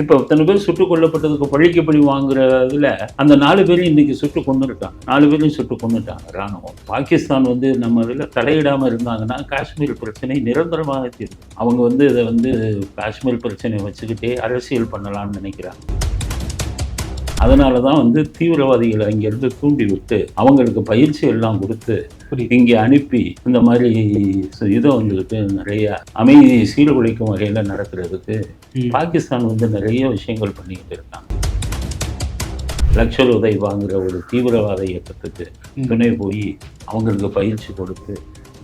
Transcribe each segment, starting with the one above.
இப்போ இத்தனை பேர் சுட்டுக் கொல்லப்பட்டதுக்கு பழிக்கு பழி வாங்குறதுல அந்த நாலு பேரும் இன்னைக்கு சுட்டு கொண்டுருக்காங்க நாலு பேரையும் சுட்டு கொண்டுட்டாங்க ராணுவம். பாகிஸ்தான் வந்து நம்ம இதில் தலையிடாமல் இருந்தாங்கன்னா காஷ்மீர் பிரச்சனை நிரந்தரமாக தீரும். அவங்க வந்து இதை வந்து காஷ்மீர் பிரச்சனையை வச்சுக்கிட்டே அரசியல் பண்ணலாம்னு நினைக்கிறாங்க. அதனால தான் வந்து தீவிரவாதிகளை இங்கேருந்து தூண்டி விட்டு அவங்களுக்கு பயிற்சி எல்லாம் கொடுத்து இங்கே அனுப்பி இந்த மாதிரி இதை வந்துட்டு நிறைய அமைதியை சீர்குலைக்கும் வகையில் நடக்கிறதுக்கு. பாகிஸ்தான் வந்து நிறைய விஷயங்கள் பண்ணிக்கிட்டு இருக்காங்க. லட்ச உதவி வாங்குற ஒரு தீவிரவாத இயக்கத்துக்கு. துணை போய் அவங்களுக்கு பயிற்சி கொடுத்து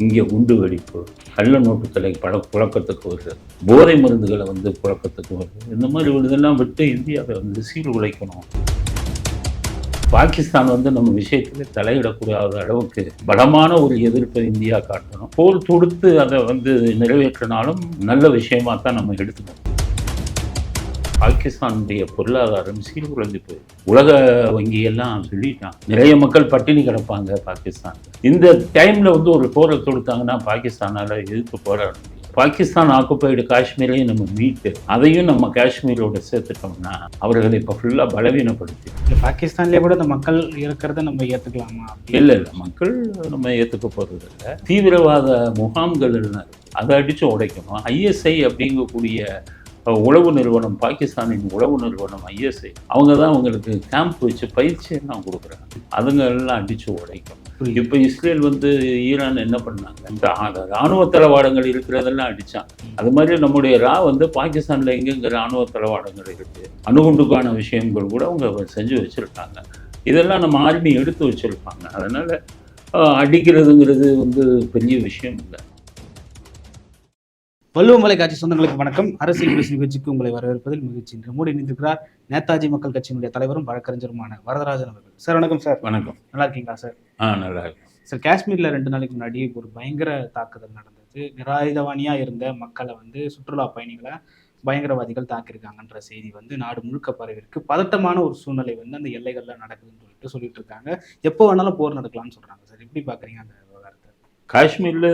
இங்கே குண்டு வெடிப்பு கள்ள நோட்டுகளை பட புழக்கத்துக்கு வருது. போதை மருந்துகளை வந்து புழக்கத்துக்கு வருது. இந்த மாதிரி ஒரு இதெல்லாம் விட்டு இந்தியாவை வந்து சீர்குலைக்கணும் பாகிஸ்தான் வந்து நம்ம விஷயத்துல தலையிடக்கூடாத அளவுக்கு பலமான ஒரு எதிர்ப்பை இந்தியா காட்டணும். போர் தொடுத்து அதை வந்து நிறைவேற்றினாலும் நல்ல விஷயமா தான் நம்ம எடுத்துக்கணும். பாகிஸ்தானுடைய பொருளாதாரம் சீர்குலைந்து போயிருக்கு. உலக வங்கி எல்லாம் சொல்லிட்டான். நிறைய மக்கள் பட்டினி கிடப்பாங்க பாகிஸ்தான். இந்த டைம்ல வந்து ஒரு போரை தொடுத்தாங்கன்னா பாகிஸ்தானால எதிர்த்து போராட முடியும். பாகிஸ்தான் ஆக்குப்பைடு காஷ்மீரையும் நம்ம மீட்டு அதையும் நம்ம காஷ்மீரோட சேர்த்துட்டோம்னா அவர்களை இப்போ ஃபுல்லாக பலவீனப்படுத்தி. இல்ல பாகிஸ்தான்லயே கூட இந்த மக்கள் இருக்கிறத நம்ம ஏத்துக்கலாமா? அப்படி இல்லை இல்லை. மக்கள் நம்ம ஏற்றுக்க போகிறது இல்லை. தீவிரவாத முகாம்கள் இருக்கு. அதை அடித்து உடைக்கணும். ஐஎஸ்ஐ அப்படிங்கக்கூடிய உளவு நிறுவனம் பாகிஸ்தானின் உளவு நிறுவனம் ஐஎஸ்ஐ அவங்க தான் அவங்களுக்கு கேம்ப் வச்சு பயிற்சி எல்லாம் கொடுக்குறாங்க. அதுங்க எல்லாம் அடித்து உடைக்கணும் புரியுது. இப்போ இஸ்ரேல் வந்து ஈரான் என்ன பண்ணாங்க? இந்த ஆ- ராணுவ தளவாடங்கள் இருக்கிறதெல்லாம் அடிச்சாங்க அது மாதிரி நம்முடைய ரா வந்து பாகிஸ்தான்ல எங்கெங்க ராணுவ தளவாடங்கள் இருக்கு? அணுகுண்டுக்கான விஷயங்கள் கூட அவங்க செஞ்சு வச்சிருக்காங்க. இதெல்லாம் நம்ம ஆர்மி எடுத்து வச்சிருப்பாங்க. அதனால அடிக்கிறதுங்கிறது வந்து பெரிய விஷயம் இல்லை. வள்ளுவமலை காட்சி சொந்தங்களுக்கு வணக்கம். அரசியல் பேசும் நிகழ்ச்சிக்கு உங்களை வரவேற்பதில் மகிழ்ச்சி. இன்று மூடி இணைந்திருக்கிறார் நேதாஜி மக்கள் கட்சியினுடைய தலைவரும் வழக்கறிஞருமான வரதராஜன் அவர்கள். சார் வணக்கம் சார். வணக்கம். நல்லா இருக்கீங்களா சார்? ஆ நல்லா இருக்கு சார் காஷ்மீர்ல ரெண்டு நாளைக்கு முன்னாடி ஒரு பயங்கர தாக்குதல் நடந்தது. நிராயுதவாணியா இருந்த மக்களை வந்து சுற்றுலா பயணிகளை பயங்கரவாதிகள் தாக்கியிருக்காங்கன்ற செய்தி வந்து நாடு முழுக்க பரவிருக்கு பதட்டமான ஒரு சூழ்நிலை வந்து அந்த எல்லைகள்ல நடக்குதுன்னு சொல்லிட்டு சொல்லிட்டு இருக்காங்க. எப்போ வேணாலும் போர் நடக்கலாம்னு சொல்றாங்க சார். எப்படி பாக்குறீங்க அந்த காஷ்மீரில்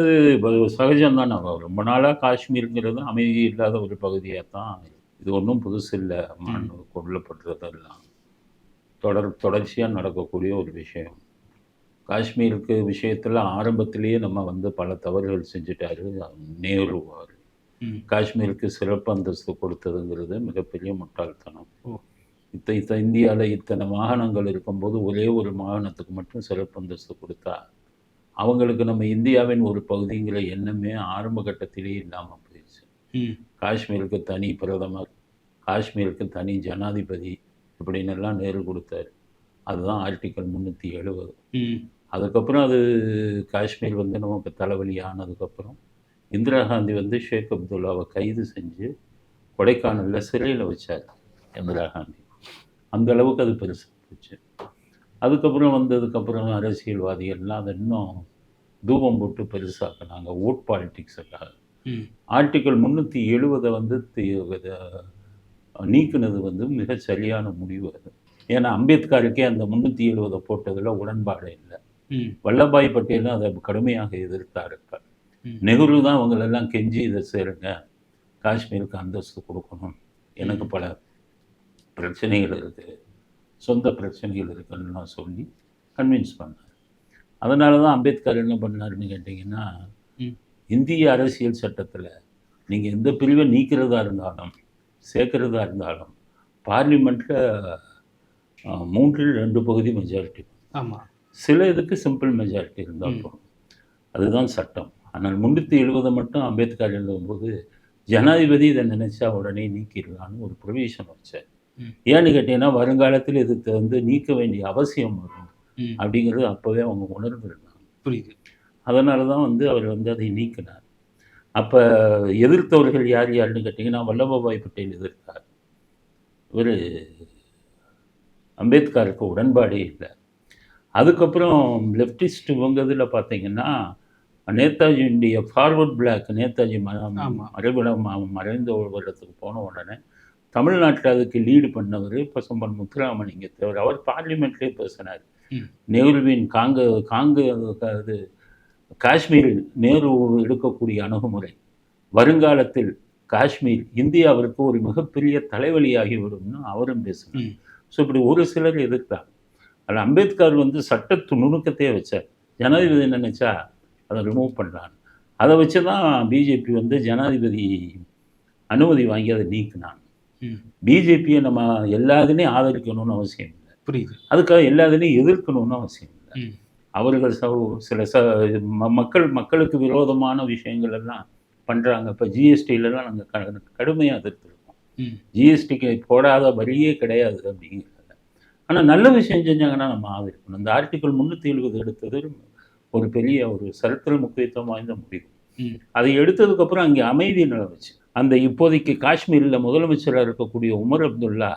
சகஜம் தானே ரொம்ப நாளாக காஷ்மீருங்கிறது அமைதி இல்லாத ஒரு பகுதியாக தான் இது ஒன்றும் புதுசு இல்லை. மண் கொல்லப்படுறதெல்லாம். தொடர் தொடர்ச்சியாக நடக்கக்கூடிய ஒரு விஷயம். காஷ்மீருக்கு விஷயத்தில் ஆரம்பத்திலேயே நம்ம வந்து பல தவறுகள் செஞ்சுட்டாரு. நேரு அவர். காஷ்மீருக்கு சிறப்பு அந்தஸ்து கொடுத்ததுங்கிறது மிகப்பெரிய முட்டாள்தனம். இத்த இத்த இந்தியாவில் இத்தனை மாகாணங்கள் இருக்கும்போது ஒரே ஒரு மாகாணத்துக்கு மட்டும் சிறப்பு அந்தஸ்து கொடுத்தா அவங்களுக்கு நம்ம இந்தியாவின் ஒரு பகுதிங்கிற எண்ணமே ஆரம்ப கட்டத்திலேயே இல்லாமல் போயிடுச்சு. காஷ்மீருக்கு தனி பிரதமர் காஷ்மீருக்கு தனி ஜனாதிபதி இப்படின்னு எல்லாம் நேரு கொடுத்தாரு. அதுதான் ஆர்டிக்கல் முந்நூற்றி எழுபது அதுக்கப்புறம் அது காஷ்மீர் வந்து நமக்கு தலைவலி ஆனதுக்கப்புறம் இந்திரா காந்தி வந்து ஷேக் அப்துல்லாவை கைது செஞ்சு கொடைக்கானலில் சிறையில் வச்சார் இந்திரா காந்தி. அந்த அளவுக்கு அது பெருசு போச்சு. அதுக்கப்புறம் வந்ததுக்கப்புறம் அரசியல்வாதிகள்லாம் அதை இன்னும் தூபம் போட்டு பெருசாக்குனாங்க. ஓட் பாலிட்டிக்ஸுக்காக ஆர்டிக்கல் முந்நூற்றி எழுபதை வந்து நீக்குனது வந்து மிக சரியான முடிவு அது. ஏன்னா அம்பேத்கருக்கே அந்த முந்நூற்றி எழுபதை போட்டதில் உடன்பாடு இல்லை. வல்லபாய் பட்டேலும் அதை கடுமையாக எதிர்த்தார் இப்ப. ம். நெஹ்ரு தான் அவங்களெல்லாம் கெஞ்சி இதை சேருங்க. காஷ்மீருக்கு அந்தஸ்து கொடுக்கணும். எனக்கு பல பிரச்சனைகள் இருக்குது சொந்த பிரச்சனைகள் இருக்குன்னு சொல்லி கன்வின்ஸ் பண்ணார் அதனால தான் அம்பேத்கர் என்ன பண்ணாருன்னு கேட்டிங்கன்னா. இந்திய அரசியல் சட்டத்தில் நீங்கள் எந்த பிரிவை நீக்கிறதா இருந்தாலும் சேர்க்கிறதா இருந்தாலும் பார்லிமெண்ட்டில் மூன்றில் ரெண்டு பகுதி மெஜாரிட்டி ஆமா சில இதுக்கு சிம்பிள் மெஜாரிட்டி இருந்தால். போதும் அதுதான் சட்டம் ஆனால் முன்னூற்றி எழுபதை மட்டும் அம்பேத்கர் எழுதும்போது ஜனாதிபதி இதை நினைச்சா உடனே நீக்கிடலான்னு ஒரு ப்ரொவிஷன் வச்சார் ம். ஏன்னு கேட்டீங்கன்னா வருங்காலத்தில் இது வந்து நீக்க வேண்டிய அவசியம் வரும். அப்படிங்கிறது அப்போவே அவங்க உணர்ந்துருந்தாங்க. புரியுது. அதனால தான் வந்து அவர் வந்து அதை நீக்கினார். அப்போ எதிர்த்தவர்கள் யார் யாருன்னு கேட்டிங்கன்னா வல்லபாய் பட்டேல் எதிர்த்தார். இவர் அம்பேத்கருக்கு உடன்பாடே இல்லை. அதுக்கப்புறம் லெஃப்டிஸ்ட் இவங்க இதில் பார்த்தீங்கன்னா நேதாஜியுடைய ஃபார்வர்ட் பிளாக் நேதாஜி. மறைவிட மறைந்த வருடத்துக்கு போன உடனே தமிழ்நாட்டில் அதுக்கு லீடு பண்ணவர் பசம்பன் முத்துராமலிங்க தேவர். அவர் பார்லிமெண்ட்லேயே பேசினார். நேருவின் காங்க காங்க அது காஷ்மீரில் நேரு எடுக்கக்கூடிய அணுகுமுறை. வருங்காலத்தில் காஷ்மீர் இந்தியாவிற்கு ஒரு மிகப்பெரிய தலைவலியாகிவிடும்னு அவரும் பேசினார். ஸோ இப்படி ஒரு சிலர் எதிர்த்தாங்க அதில் அம்பேத்கர் வந்து சட்டத்து நுணுக்கத்தையே வச்சார். ஜனாதிபதி நினைச்சா அதை ரிமூவ் பண்ணலான்னு அதை வச்சு தான் பிஜேபி வந்து ஜனாதிபதி அனுமதி வாங்கி அதை நீக்கினாங்க. பிஜேபியை நம்ம எல்லா இதுலேயும் ஆதரிக்கணும்னு அவசியம் இல்லை. புரியுது. அதுக்காக எல்லா இதுலேயும் எதிர்க்கணும்னு அவசியம் இல்லை. அவர்கள் ச சில ச மக்கள் மக்களுக்கு விரோதமான விஷயங்கள் எல்லாம் பண்ணுறாங்க இப்போ ஜிஎஸ்டியிலலாம் நாங்கள் க கடுமையாக எதிர்த்துருக்கோம். ஜிஎஸ்டிக்கு போடாத வரியே கிடையாது அப்படிங்கிறத ஆனால் நல்ல விஷயம் செஞ்சாங்கன்னா நம்ம ஆதரிக்கணும். இந்த ஆர்டிகல் முந்நூற்றி எழுபது எடுத்தது ஒரு பெரிய ஒரு சரித்திர முக்கியத்துவம் வாய்ந்த முடிவு. அதை எடுத்ததுக்கப்புறம் அங்கே அமைதி நிலவுச்சு. அந்த இப்போதைக்கு காஷ்மீரில் முதலமைச்சராக இருக்கக்கூடிய உமர் அப்துல்லா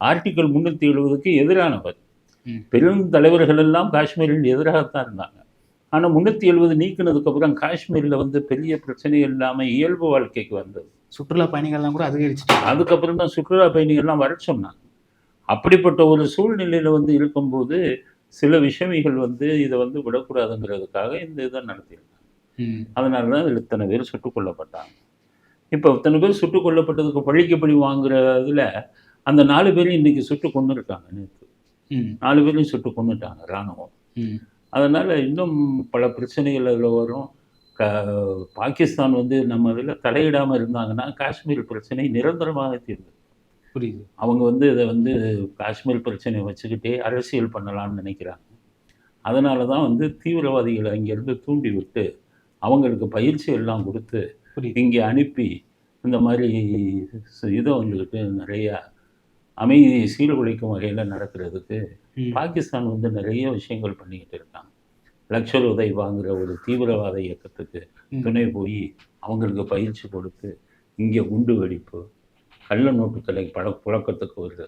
ஆர்டிகல் முந்நூற்றி எழுபதுக்கு எதிரானவர். பெரும் தலைவர்கள் எல்லாம் காஷ்மீரில் எதிராகத்தான் இருந்தாங்க. ஆனால் முந்நூற்றி எழுபது நீக்கினதுக்கப்புறம் காஷ்மீரில் வந்து பெரிய பிரச்சனை இல்லாமல் இயல்பு வாழ்க்கைக்கு வந்தது. சுற்றுலா பயணிகள்லாம் கூட அதிகரிச்சுட்டாங்க. அதுக்கப்புறம் தான் சுற்றுலா பயணிகள்லாம் வர சொன்னாங்க. அப்படிப்பட்ட ஒரு சூழ்நிலையில் வந்து இருக்கும்போது சில விஷமிகள் வந்து இதை வந்து விடக்கூடாதுங்கிறதுக்காக இந்த இதை நடத்தியிருக்காங்க. ம். அதனால தான் இத்தனை பேர் சுட்டுக் கொல்லப்பட்டாங்க. இப்போ இத்தனை பேர் சுட்டுக் கொல்லப்பட்டதுக்கு பழிக்கப்படி வாங்குறதுல அந்த நாலு பேரையும் இன்னைக்கு சுட்டு கொண்டு இருக்காங்க நேற்று. நாலு பேரையும் சுட்டு கொண்டுட்டாங்க இராணுவம். அதனால் இன்னும் பல பிரச்சனைகள் அதில் வரும். க பாகிஸ்தான் வந்து நம்ம இதில் தலையிடாமல் இருந்தாங்கன்னா காஷ்மீர் பிரச்சனை நிரந்தரமாக தீர்வு புரியுது. அவங்க வந்து இதை வந்து காஷ்மீர் பிரச்சனையை வச்சுக்கிட்டே அரசியல் பண்ணலாம்னு நினைக்கிறாங்க. அதனால தான் வந்து தீவிரவாதிகளை அங்கேருந்து தூண்டி விட்டு அவங்களுக்கு பயிற்சி எல்லாம் கொடுத்து இங்கே அனுப்பி இந்த மாதிரி இதை வந்துக்கிட்டு நிறையா அமைதியை சீர்குலைக்கும் வகையில் நடக்கிறதுக்கு. பாகிஸ்தான் வந்து நிறைய விஷயங்கள் பண்ணிக்கிட்டு இருக்காங்க. லக்ஷர் உதய் வாங்குற ஒரு தீவிரவாத இயக்கத்துக்கு. துணை போய் அவங்களுக்கு பயிற்சி கொடுத்து இங்கே குண்டு வெடிப்பு கள்ள நோட்டுகளை பழ புழக்கத்துக்கு வருது.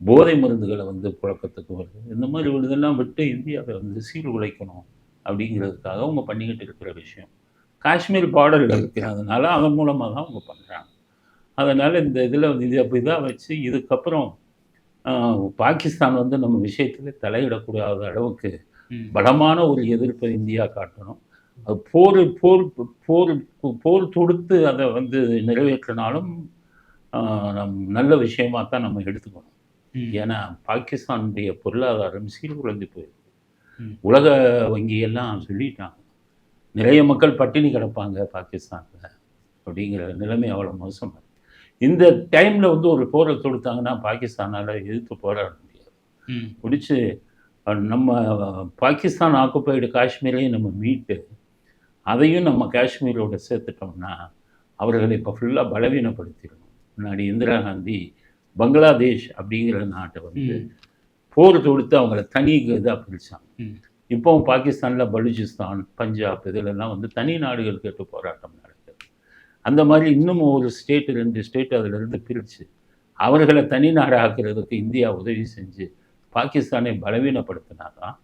போதை மருந்துகளை வந்து புழக்கத்துக்கு வருது. இந்த மாதிரி ஒரு இதெல்லாம் விட்டு இந்தியாவை வந்து சீர்குலைக்கணும் அப்படிங்கிறதுக்காக அவங்க பண்ணிக்கிட்டு இருக்கிற விஷயம். காஷ்மீர் பார்டரில் இருக்கிறதுனால அதன் மூலமாக தான் அவங்க பண்ணுறாங்க அதனால் இந்த இதில் இது அப்படி தான் வச்சு இதுக்கப்புறம் பாகிஸ்தான் வந்து நம்ம விஷயத்தில் தலையிடக்கூடாத அளவுக்கு. பலமான ஒரு எதிர்ப்பை இந்தியா காட்டணும் அது போர் போர் போர் போர் தொடுத்து அதை வந்து நிறைவேற்றினாலும் நம் நல்ல விஷயமா தான் நம்ம எடுத்துக்கணும். ஏன்னா பாகிஸ்தானுடைய பொருளாதாரம் சீர்குலைந்து போயிருக்கு. உலக வங்கியெல்லாம் சொல்லிட்டாங்க நிறைய மக்கள் பட்டினி கிடப்பாங்க பாகிஸ்தானில் அப்படிங்கிற நிலைமை அவ்வளோ மோசமாக இந்த டைமில் வந்து ஒரு போரை தொடுத்தாங்கன்னா பாகிஸ்தானால் எதிர்த்து போராட முடியாது. பிடிச்சி நம்ம பாகிஸ்தான் ஆக்குப்பைடு காஷ்மீரையும் நம்ம மீட்டு அதையும் நம்ம காஷ்மீரோட சேர்த்துட்டோம்னா அவர்களை இப்போ ஃபுல்லாக பலவீனப்படுத்திடணும் முன்னாடி இந்திரா காந்தி பங்களாதேஷ் அப்படிங்கிற நாட்டை வந்து. போர் தொடுத்து அவங்கள தனி இதாக பிரித்தாங்க. இப்போவும் பாகிஸ்தானில் பலூச்சிஸ்தான் பஞ்சாப் இதிலெல்லாம் வந்து தனி நாடுகள் கேட்டு போராட்டம் நடக்குது. அந்த மாதிரி இன்னும் ஒரு ஸ்டேட் ரெண்டு ஸ்டேட் அதிலிருந்து பிரித்து அவர்களை தனி நாடாக்குறதுக்கு இந்தியா உதவி செஞ்சு பாகிஸ்தானை பலவீனப்படுத்தினா தான்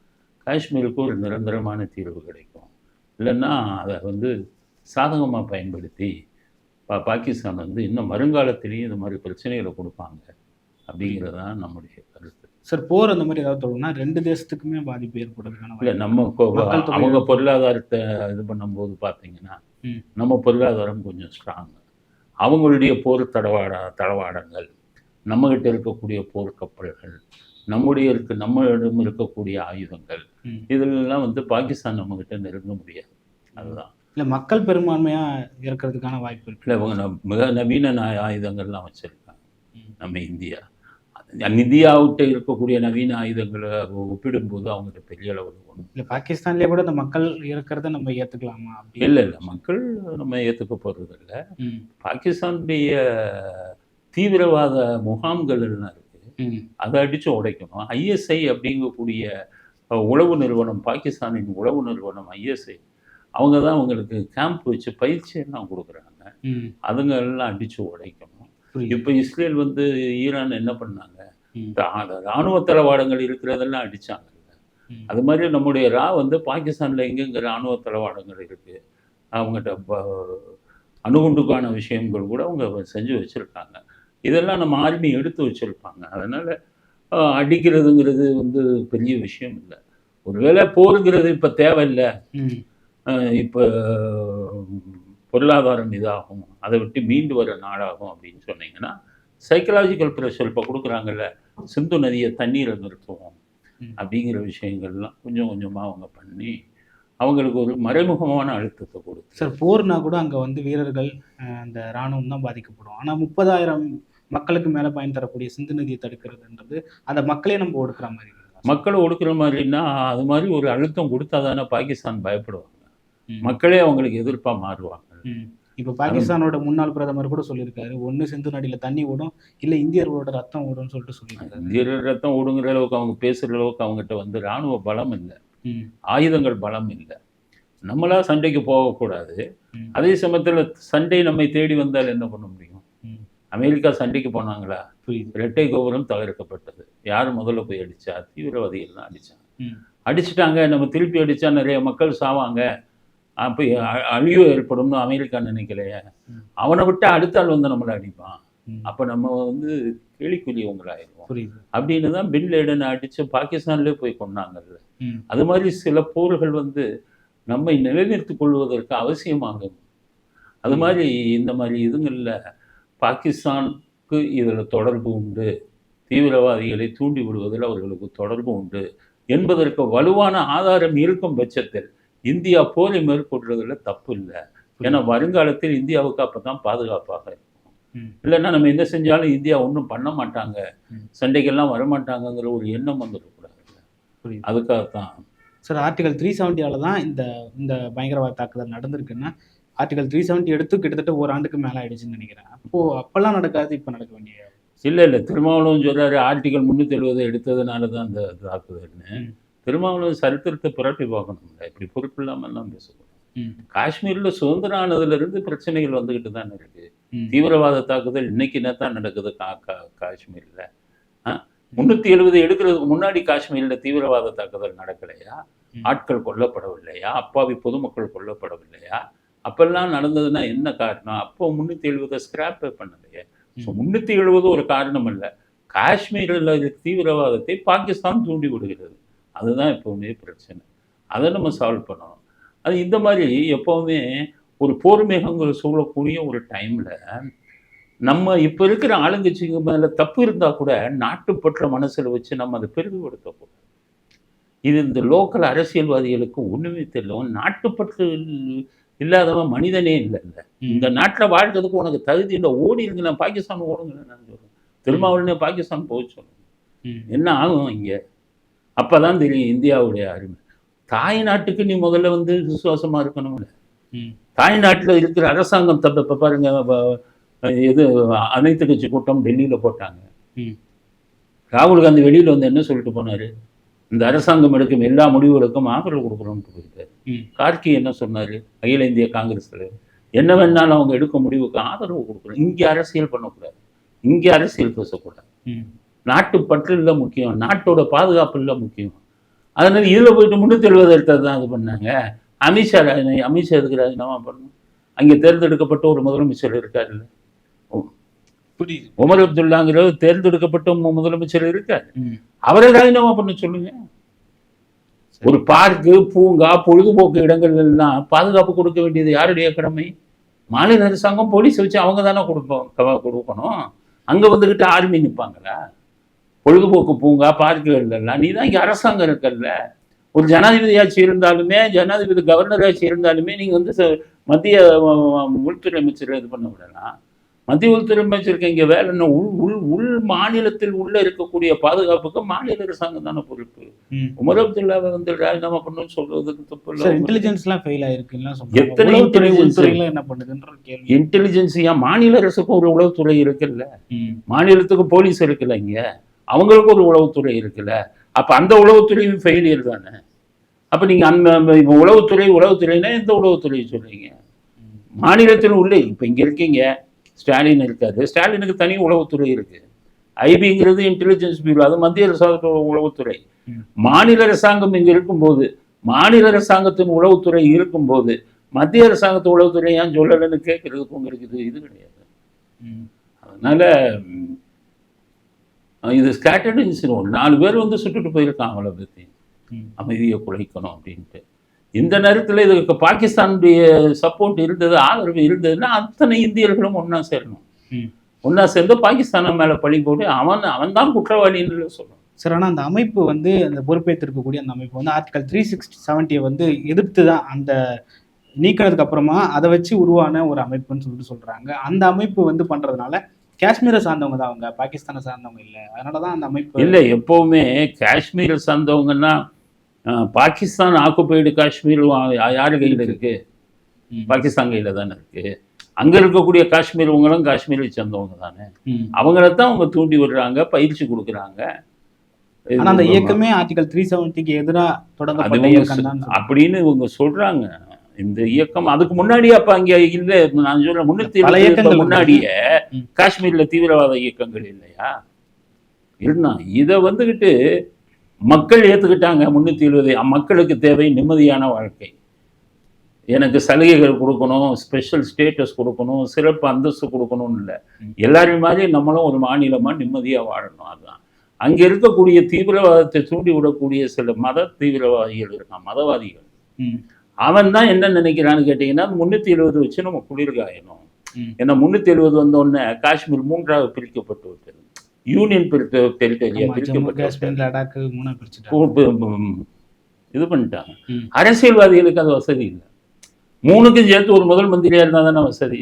காஷ்மீருக்கு ஒரு நிரந்தரமான தீர்வு கிடைக்கும். இல்லைன்னா அதை வந்து சாதகமாக பயன்படுத்தி பா பாகிஸ்தான் வந்து இன்னும் வருங்காலத்திலையும் இது மாதிரி பிரச்சனைகளை கொடுப்பாங்க அப்படிங்கிறது தான் நம்முடைய கருத்து. சார் போர் அந்த மாதிரி ஏதாவது தொடங்கினா ரெண்டு தேசத்துக்குமே பாதிப்பு ஏற்படுறதுக்கான இல்லை நம்ம அவங்க பொருளாதாரத்தை இது பண்ணும்போது பார்த்தீங்கன்னா. நம்ம பொருளாதாரம் கொஞ்சம் ஸ்ட்ராங் அவங்களுடைய போர் தடவாட தளவாடங்கள் நம்மகிட்ட இருக்கக்கூடிய போர் கப்பல்கள் நம்முடைய இருக்க நம்மளிடம் இருக்கக்கூடிய ஆயுதங்கள். இதெல்லாம் வந்து பாகிஸ்தான் நம்மகிட்ட நெருங்க முடியாது. அதுதான். இல்ல மக்கள் பெரும்பான்மையா இருக்கிறதுக்கான வாய்ப்பு இல்லை இவங்க மிக நவீன ஆயுதங்கள்லாம் வச்சுருக்காங்க. நம்ம இந்தியா. அது இந்தியாவிட்ட இருக்கக்கூடிய நவீன ஆயுதங்களை ஒப்பிடும்போது அவங்ககிட்ட பெரிய அளவில் ஒன்றும் இல்ல பாகிஸ்தான்லயே கூட இந்த மக்கள் இருக்கிறத நம்ம ஏத்துக்கலாமா அப்படி? இல்லை இல்லை மக்கள் நம்ம ஏற்றுக்க போகிறது இல்லை. பாகிஸ்தானுடைய தீவிரவாத முகாம்கள் எல்லாம் இருக்குது ம். அதை அடித்து உடைக்கணும். ஐஎஸ்ஐ அப்படிங்கக்கூடிய உளவு நிறுவனம் பாகிஸ்தானின் உளவு நிறுவனம் ஐஎஸ்ஐ அவங்க தான் அவங்களுக்கு கேம்ப் வச்சு பயிற்சி எல்லாம் கொடுக்குறாங்க. அதுங்க எல்லாம் அடித்து உடைக்கணும். இப்போ இஸ்ரேல் வந்து ஈரான் என்ன பண்ணாங்க? ராணுவ தளவாடங்கள் இருக்கிறதெல்லாம் அடிச்சாங்க. அது மாதிரி நம்முடைய ரா வந்து பாகிஸ்தானில் எங்கெங்க ராணுவ தளவாடங்கள் இருக்குது அவங்ககிட்ட அணுகுண்டுக்கான விஷயங்கள் கூட அவங்க செஞ்சு வச்சுருக்காங்க. இதெல்லாம் நம்ம ஆர்மி எடுத்து வச்சுருப்பாங்க. அதனால் அடிக்கிறதுங்கிறது வந்து பெரிய விஷயம் இல்லை. ஒருவேளை போருங்கிறது இப்போ தேவையில்லை. இப்போ பொருளாதாரம் இதாகும் அதை விட்டு மீண்டு வர நாடாகும் அப்படின்னு சொன்னீங்கன்னா சைக்கலாஜிக்கல் ப்ரெஷர் இப்போ கொடுக்குறாங்கல்ல சிந்து நதியை தண்ணீரை நிறுத்துவோம். அப்படிங்கிற விஷயங்கள்லாம் கொஞ்சம் கொஞ்சமாக அவங்க பண்ணி அவங்களுக்கு ஒரு மறைமுகமான அழுத்தத்தை கொடுத்து சார் போர்னா கூட அங்கே வந்து வீரர்கள் அந்த இராணுவம் தான் பாதிக்கப்படும் ஆனால் முப்பதாயிரம் மக்களுக்கு மேலே பயன் தரக்கூடிய சிந்து நதியை தடுக்கிறதுன்றது அந்த மக்களே நம்ம ஒடுக்குற மாதிரி? மக்களை ஒடுக்குற மாதிரின்னா அது மாதிரி ஒரு அழுத்தம் கொடுத்தா தானே பாகிஸ்தான் பயப்படுவாங்க. மக்களே அவங்களுக்கு எதிர்ப்பாக மாறுவாங்க. இப்போ பாகிஸ்தானோட முன்னாள் பிரதமர் கூட சொல்லியிருக்காரு ஒன்று சிந்து நதியில் தண்ணி ஓடும் இல்லை இந்தியர்களோட ரத்தம் ஓடும்னு சொல்லிட்டு சொல்லியிருக்காரு. இந்தியர் ரத்தம் ஒடுங்குற அளவுக்கு அவங்க பேசுகிற அளவுக்கு அவங்ககிட்ட வந்து இராணுவ பலம் இல்லை. ஆயுதங்கள் பலம் இல்லை. நம்மளா சண்டைக்கு போகக்கூடாது. அதே சமயத்தில் சண்டை நம்மை தேடி வந்தால் என்ன பண்ண முடியும். அமெரிக்கா சண்டைக்கு போனாங்களா? இரட்டை கோபுரம் தகர்க்கப்பட்டது யார் முதல்ல போய் அடிச்சா? தீவிரவாதிகள் தான் அடிச்சாங்க. அடிச்சிட்டாங்க. நம்ம திருப்பி அடிச்சா நிறைய மக்கள் சாவாங்க. அப்போ அழிவு ஏற்படும்னு அமெரிக்கா நினைக்கலையே. அவனை விட்டு அடுத்த ஆள் வந்து நம்மளை அடிப்பான். அப்போ நம்ம வந்து கேலிக்குரியவங்களாயிருவோம் புரியுது. அப்படின்னு தான் பின் லேடன் அடித்து பாகிஸ்தான்லேயே போய் கொண்டாங்கல்ல. அது மாதிரி சில போர்கள் வந்து நம்மை நிலைநிறுத்திக் கொள்வதற்கு அவசியமாகும். அது மாதிரி இந்த மாதிரி இதுங்களில் பாகிஸ்தானுக்கு இதில் தொடர்பு உண்டு. தீவிரவாதிகளை தூண்டி விடுவதில் அவர்களுக்கு தொடர்பு உண்டு. என்பதற்கு வலுவான ஆதாரம் இருக்கும் பட்சத்தில் இந்தியா போரை மேற்கொள்றதுல தப்பு இல்லை. ஏன்னா வருங்காலத்தில் இந்தியாவுக்கு அப்போ தான் பாதுகாப்பாக இருக்கும். இல்லைன்னா நம்ம என்ன செஞ்சாலும் இந்தியா ஒன்றும் பண்ண மாட்டாங்க. சண்டைக்கெல்லாம் வரமாட்டாங்கங்கிற ஒரு எண்ணம் வந்துடக்கூடாது அதுக்காகத்தான். சார் ஆர்டிகல் த்ரீ செவன்ட்டியால தான் இந்த இந்த பயங்கரவாத தாக்குதல் நடந்திருக்குன்னா ஆர்டிகல் த்ரீ செவன்ட்டி எடுத்து கிட்டத்தட்ட ஒரு ஆண்டுக்கு மேலே ஆயிடுச்சுன்னு நினைக்கிறேன். அப்போ அப்பெல்லாம் நடக்காது இப்போ நடக்க வேண்டிய இல்லை இல்லை. திருமாவளவன் சொல்றாரு ஆர்டிகல் முந்நூற்றி எழுபது எடுத்ததுனால தான் அந்த தாக்குதல்னு. திருமாவளவன் சரித்திரத்தை புரட்டி பார்க்கணும்ல. இப்படி பொறுப்பு இல்லாமல்லாம் பேசக்கூடாது. காஷ்மீரில் சுதந்திரம் ஆனதுலேருந்து பிரச்சனைகள் வந்துக்கிட்டு தானே இருக்கு. ம். தீவிரவாத தாக்குதல் இன்னைக்கு என்ன தான் நடக்குது கா கா காஷ்மீரில்? முந்நூற்றி எழுபது எடுக்கிறதுக்கு முன்னாடி காஷ்மீரில் தீவிரவாத தாக்குதல் நடக்கலையா. ஆட்கள் கொல்லப்படவில்லையா? அப்பாவி பொதுமக்கள் கொல்லப்படவில்லையா? அப்பெல்லாம் நடந்ததுன்னா என்ன காரணம்? அப்போ முந்நூற்றி எழுபதை ஸ்கிராப்பே பண்ணலையே. ஸோ முந்நூற்றி எழுபது ஒரு காரணம் இல்லை. காஷ்மீரில் தீவிரவாதத்தை பாகிஸ்தான் தூண்டி விடுகிறது. அதுதான் எப்பவுமே பிரச்சனை. அதை நம்ம சால்வ் பண்ணணும். அது இந்த மாதிரி எப்பவுமே ஒரு போர் மேகங்கள் சூழக்கூடிய ஒரு டைமில் நம்ம இப்போ இருக்கிற ஆளுங்கட்சிக்கு மேலே தப்பு இருந்தால் கூட நாட்டுப்பற்ற மனசில் வச்சு நம்ம அதை பெரிதுபடுத்தக்கூடாது இது இந்த லோக்கல் அரசியல்வாதிகளுக்கு ஒன்றுமே தெரியல. நாட்டுப்பற்று இல்லாதவன் மனிதனே இல்லைல்ல இந்த நாட்டில் வாழ்றதுக்கு உனக்கு தகுதி இல்லை. ஓடிருங்க நான் பாகிஸ்தான் ஓடுங்க நான் சொல்கிறேன் திருமாவளவனே பாகிஸ்தான் போக சொல்லுங்க. என்ன ஆகும் இங்கே? அப்போ தான் தெரியும் இந்தியாவுடைய அருமை. தாய் நாட்டுக்கு நீ முதல்ல வந்து விசுவாசமாக இருக்கணும்ல. ம். தாய் நாட்டில் இருக்கிற அரசாங்கம் தப்ப இப்போ பாருங்க இது அனைத்து கட்சி கூட்டம் டெல்லியில் போட்டாங்க. ராகுல் காந்தி வெளியில் வந்து என்ன சொல்லிட்டு போனார்? இந்த அரசாங்கம் எடுக்கும் எல்லா முடிவுகளுக்கும் ஆதரவு கொடுக்குறோம்னு போயிருக்காரு. கார்கி என்ன சொன்னார்? அகில இந்திய காங்கிரஸ் தலைவர் என்ன வேணாலும் அவங்க எடுக்க முடிவுக்கு ஆதரவு கொடுக்குறோம் இங்கே அரசியல் பண்ணக்கூடாது. இங்கே அரசியல் பேசக்கூடாது. நாட்டு பற்று இல்லை முக்கியம். நாட்டோட பாதுகாப்பு இல்லை முக்கியம். அதனால இதில் போயிட்டு எழுபது எடுத்தது தான் இது பண்ணாங்க. அமித்ஷா அமித்ஷா எதுக்கு ராஜினாமா பண்ணணும்? அங்கே தேர்ந்தெடுக்கப்பட்ட ஒரு முதலமைச்சர் இருக்காருல்ல புரியுது. உமர் அப்துல்லாங்கிற தேர்ந்தெடுக்கப்பட்ட முதலமைச்சர் இருக்காரு. அவரை ராஜினாமா பண்ண சொல்லுங்க. ஒரு பார்க்கு பூங்கா பொழுதுபோக்கு இடங்கள் எல்லாம் பாதுகாப்பு கொடுக்க வேண்டியது யாருடைய கடமை? மாநில அரசாங்கம் போலீஸ் வச்சு அவங்க தானே கொடுப்போம் கொடுக்கணும். அங்கே வந்துக்கிட்டு ஆர்மி நிற்பாங்களா பொழுதுபோக்கு பூங்கா பார்க்குகள் எல்லாம் நீ தான் இங்கே அரசாங்கம் இருக்கல்ல ஒரு ஜனாதிபதி ஆட்சி இருந்தாலுமே ஜனாதிபதி கவர்னர் ஆட்சி இருந்தாலுமே நீங்கள் வந்து மத்திய உள்துறை அமைச்சர் இது பண்ண விடலாம். மத்திய உள்துறை அமைச்சருக்கு இங்கே வேலை என்ன? உள் உள் உள் மாநிலத்தில் உள்ள இருக்கக்கூடிய பாதுகாப்புக்கு மாநில அரசாங்கம் தானே பொறுப்பு. உமர் அப்துல்லாவை வந்து ராஜினாமா பண்ணணும்னு சொல்றதுக்கு தப்பு இல்லை. இன்டெலிஜென்ஸ்லாம் ஃபெயில் சொல்றாங்க. எத்தனை intelligence? உள்துறையில என்ன பண்ணுதுன்ற கேள்வி. இன்டெலிஜென்சியா மாநில அரசுக்கும் ஒரு உளவுத்துறை இருக்குல்ல. மாநிலத்துக்கு போலீஸ் இருக்குல்ல இங்க. அவங்களுக்கு ஒரு உளவுத்துறை இருக்குல்ல அப்ப அந்த உளவுத்துறையும் ஃபெயிலியர் தானே அப்ப நீங்க அந்த இப்ப உளவுத்துறை உளவுத்துறைனா எந்த உளவுத்துறையை சொல்றீங்க ம். மாநிலத்தில் உள்ள இப்ப இங்க இருக்கீங்க ஸ்டாலின் இருக்காரு ஸ்டாலினுக்கு தனி உளவுத்துறை இருக்கு ஐபிங்கிறது இன்டெலிஜென்ஸ் பியூரோ அது மத்திய அரசாங்கத்தோட உளவுத்துறை. மாநில அரசாங்கம் இங்க இருக்கும்போது மாநில அரசாங்கத்தின் உளவுத்துறை இருக்கும்போது மத்திய அரசாங்கத்து உளவுத்துறை ஏன் சொல்லலைன்னு கேட்கறதுக்கு உங்களுக்கு இது இது கிடையாது. அதனால இது ஸ்கேட்டர்ட் இன்சிடென்ட் நாலு பேர் வந்து சுட்டுட்டு போயிருக்காங்க பற்றி. அமைதியை குலைக்கணும் அப்படின்ட்டு. இந்த நேரத்தில் இதுக்கு பாகிஸ்தானுடைய சப்போர்ட் இருந்தது ஆதரவு இருந்ததுன்னா அத்தனை இந்தியர்களும் ஒன்றா சேரணும். ஒன்றா சேர்ந்து பாகிஸ்தான மேலே பழி போட்டு அவன் அவன் தான் குற்றவாளின்னு சொல்லணும். சார் ஆனால் அந்த அமைப்பு வந்து அந்த பொறுப்பேற்றிருக்கக்கூடிய அந்த அமைப்பு வந்து ஆர்டிகல் த்ரீ சிக்ஸ்டி செவன்ட்டியை வந்து எதிர்த்து தான் அந்த நீக்கினதுக்கு அப்புறமா அதை வச்சு உருவான ஒரு அமைப்புன்னு சொல்லிட்டு சொல்றாங்க. அந்த அமைப்பு வந்து பண்றதுனால காஷ்மீரை சார்ந்தவங்க தான் அவங்க பாகிஸ்தானை சார்ந்தவங்க இல்லை. அதனால தான் அந்த அமைப்பு இல்லை எப்போவுமே காஷ்மீரை சார்ந்தவங்கன்னா பாகிஸ்தான் ஆக்குபைடு காஷ்மீர் யார் கையில் இருக்கு. பாகிஸ்தான் கையில் தானே இருக்கு. அங்கே இருக்கக்கூடிய காஷ்மீர்வங்களும் காஷ்மீரை சேர்ந்தவங்க தானே. ம். அவங்கள தான் அவங்க தூண்டி விடுறாங்க பயிற்சி கொடுக்குறாங்க. ஆனா அந்த இயக்கமே ஆர்டிகல் த்ரீ செவன்ட்டிக்கு எதிராக தான். அப்படின்னு இவங்க சொல்றாங்க. இந்த இயக்கம் அதுக்கு முன்னாடி அப்ப அங்க இல்ல நான் சொல்றேன் முன்னூத்தி இருபது முன்னாடியே. காஷ்மீர்ல தீவிரவாத இயக்கங்கள் இல்லையா? இருந்தான் இதை வந்துகிட்டு மக்கள் ஏத்துக்கிட்டாங்க முன்னூத்தி எழுபது. மக்களுக்கு தேவை நிம்மதியான வாழ்க்கை. எனக்கு சலுகைகள் கொடுக்கணும் ஸ்பெஷல் ஸ்டேட்டஸ் கொடுக்கணும் சிறப்பு அந்தஸ்து கொடுக்கணும்னு இல்லை. எல்லாரும் மாதிரி நம்மளும் ஒரு மாநிலமா நிம்மதியா வாழணும் அதுதான் அங்க இருக்கக்கூடிய தீவிரவாதத்தை தூண்டி விடக்கூடிய சில மத தீவிரவாதிகள் இருக்கான் மதவாதிகள். அவன் தான் என்ன நினைக்கிறான்னு கேட்டிங்கன்னா முந்நூற்றி எழுபது வச்சு நம்ம குளிர் காயணும் ம். ஏன்னா முந்நூற்றி எழுபது வந்தோடனே காஷ்மீர் மூன்றாக பிரிக்கப்பட்டு விட்டது யூனியன் ஆமா, ஜம்மு பிரிக்கப்பட்டு இது பண்ணிட்டாங்க. அரசியல்வாதிகளுக்கு அது வசதி இல்லை. மூணுக்கும் சேர்த்து ஒரு முதல் மந்திரியா இருந்தா தானே வசதி.